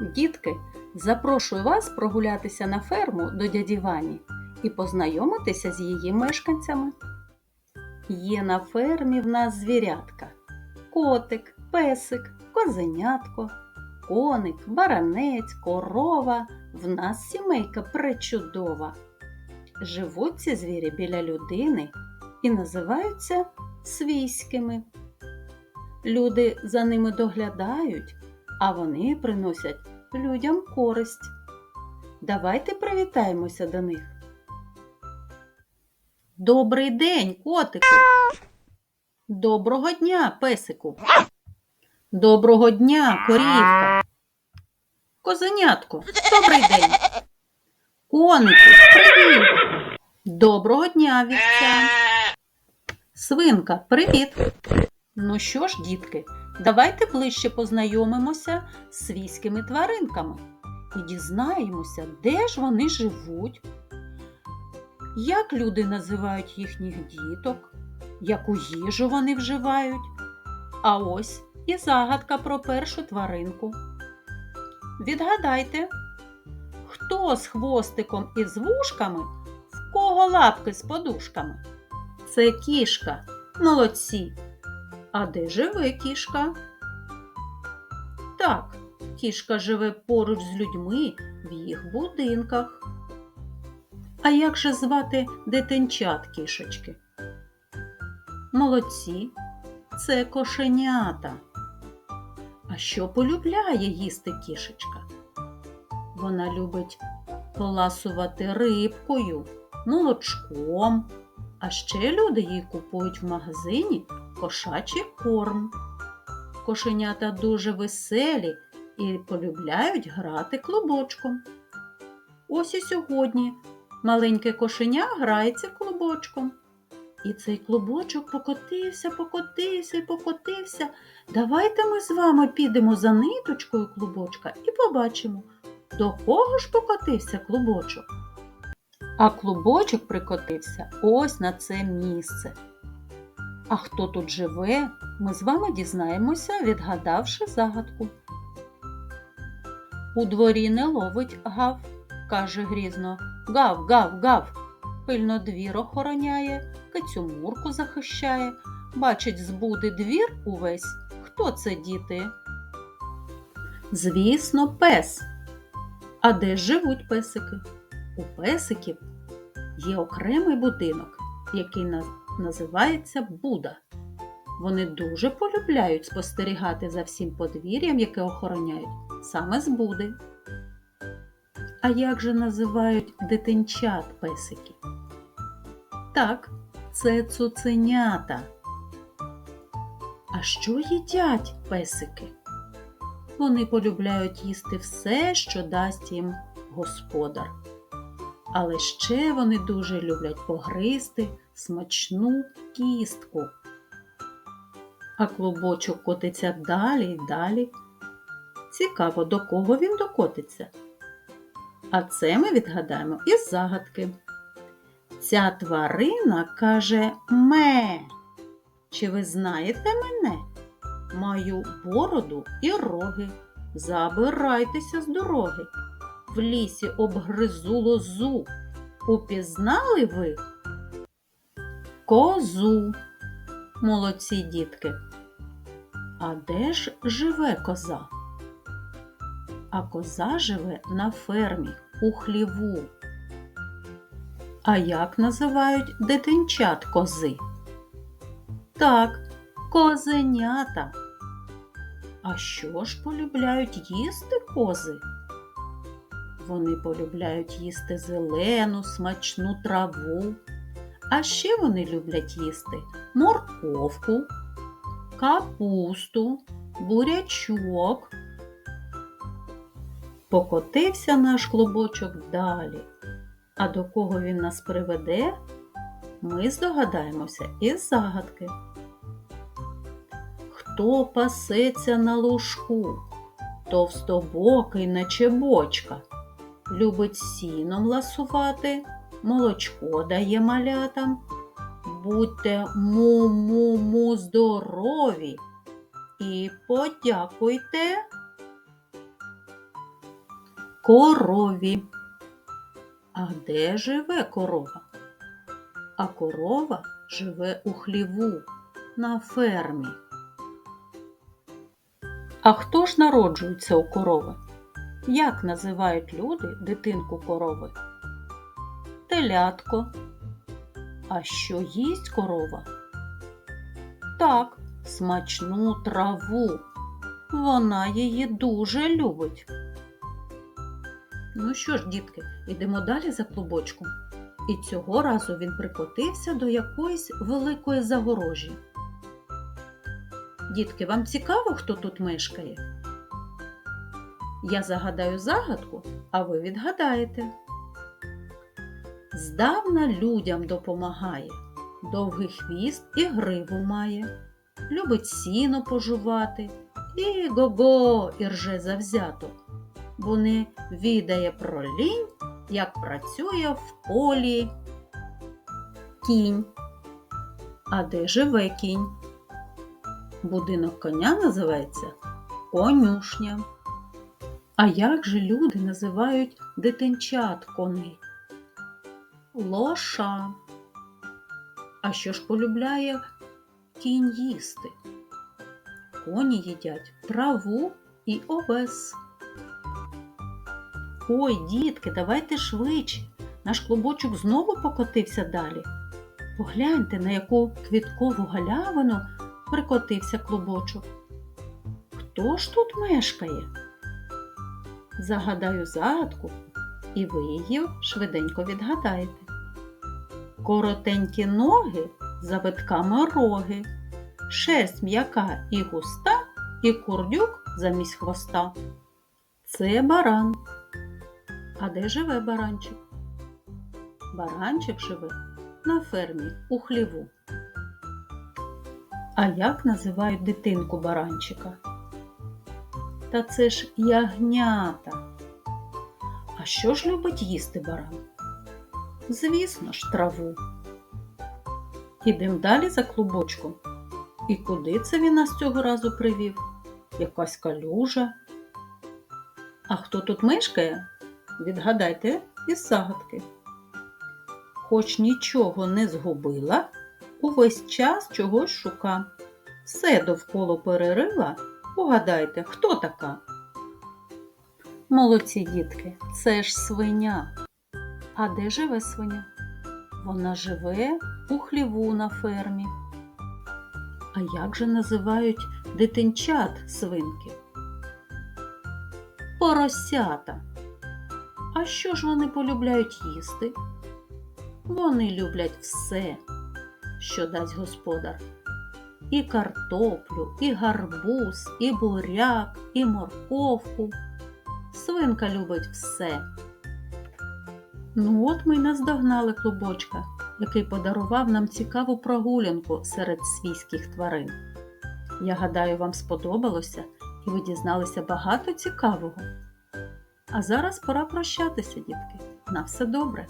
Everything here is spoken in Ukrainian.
Дітки, запрошую вас прогулятися на ферму до дяді Вані і познайомитися з її мешканцями. Є на фермі в нас звірятка: котик, песик, козенятко, коник, баранець, корова. В нас сімейка пречудова. Живуть ці звірі біля людини і називаються свійськими. Люди за ними доглядають, а вони приносять людям користь. Давайте привітаємося до них. Добрий день, котику. Доброго дня, песику. Доброго дня, корівка. Козенятко, добрий день. Конику, привіт. Доброго дня, вівця. Свинка, привіт. Ну що ж, дітки, давайте ближче познайомимося з свійськими тваринками і дізнаємося, де ж вони живуть, як люди називають їхніх діток, яку їжу вони вживають. А ось і загадка про першу тваринку. Відгадайте, хто з хвостиком і з вушками, в кого лапки з подушками? Це кішка. Молодці. А де живе кішка? Так, кішка живе поруч з людьми в їх будинках. А як же звати дитинчат кішечки? Молодці, це кошенята. А що полюбляє їсти кішечка? Вона любить поласувати рибкою, молочком, а ще люди їй купують в магазині кошачий корм. Кошенята дуже веселі і полюбляють грати клубочком. Ось і сьогодні маленьке кошеня грається клубочком. І цей клубочок покотився, покотився і покотився. Давайте ми з вами підемо за ниточкою клубочка і побачимо, до кого ж покотився клубочок. А клубочок прикотився ось на це місце. А хто тут живе, ми з вами дізнаємося, відгадавши загадку. У дворі не ловить гав, каже грізно. Гав, гав, гав. Пильно двір охороняє, кицю мурку захищає. Бачить, збуди двір увесь. Хто це діти? Звісно, пес. А де живуть песики? У песиків є окремий будинок, який називається Буда. Вони дуже полюбляють спостерігати за всім подвір'ям, яке охороняють, саме з Буди. А як же називають дитинчат песиків? Так, це цуценята. А що їдять песики? Вони полюбляють їсти все, що дасть їм господар. Але ще вони дуже люблять погризти смачну кістку. А клубочок котиться далі й далі. Цікаво, до кого він докотиться. А це ми відгадаємо із загадки. Ця тварина каже ме. Чи ви знаєте мене? Маю бороду і роги. Забирайтеся з дороги. В лісі обгризу лозу. Упізнали ви? Козу. Молодці дітки. А де ж живе коза? А коза живе на фермі у хліву. А як називають дитинчат кози? Так, козенята. А що ж полюбляють їсти кози? Вони полюбляють їсти зелену, смачну траву. А ще вони люблять їсти морковку, капусту, бурячок. Покотився наш клубочок далі. А до кого він нас приведе, ми здогадаємося із загадки. Хто пасеться на лужку, товстобокий наче бочка, любить сіном ласувати, молочко дає малятам. Будьте му-му-му здорові і подякуйте. корові. А де живе корова? А корова живе у хліву на фермі. А хто ж народжується у корови? Як називають люди дитинку корови? Телятко. А що їсть корова? Так, смачну траву. Вона її дуже любить. Ну що ж, дітки, ідемо далі за клубочком. І цього разу він прикотився до якоїсь великої загорожі. Дітки, вам цікаво, хто тут мешкає? Я загадаю загадку, а ви відгадаєте. Здавна людям допомагає, довгий хвіст і гриву має, любить сіно пожувати, і го-го і рже завзято, бо не відає про лінь, як працює в полі кінь. А де живе кінь? Будинок коня називається конюшня. А як же люди називають дитинчат коней? Лоша. А що ж полюбляє кінь їсти? Коні їдять траву і овес. Ой, дітки, давайте швидше. Наш клубочок знову покотився далі. Погляньте, на яку квіткову галявину прикотився клубочок. Хто ж тут мешкає? Загадаю загадку, і ви її швиденько відгадаєте. Коротенькі ноги, завитками роги, шерсть м'яка і густа, і курдюк замість хвоста. Це баран. А де живе баранчик? Баранчик живе на фермі у хліву. А як називають дитинку баранчика? Та це ж ягнята. А що ж любить їсти баран? Звісно ж, траву. Ідемо далі за клубочком. І куди це він нас цього разу привів? Якась калюжа. А хто тут мешкає? Відгадайте із загадки. Хоч нічого не згубила, увесь час чогось шука. Все довкола перерила. Угадайте, хто така? Молодці дітки, це ж свиня. А де живе свиня? Вона живе у хліву на фермі. А як же називають дитинчат свинки? Поросята. А що ж вони полюбляють їсти? Вони люблять все, що дасть господар. І картоплю, і гарбуз, і буряк, і морковку. Свинка любить все. Ну от ми й наздогнали клубочка, який подарував нам цікаву прогулянку серед свійських тварин. Я гадаю, вам сподобалося і ви дізналися багато цікавого. А зараз пора прощатися, дітки. На все добре!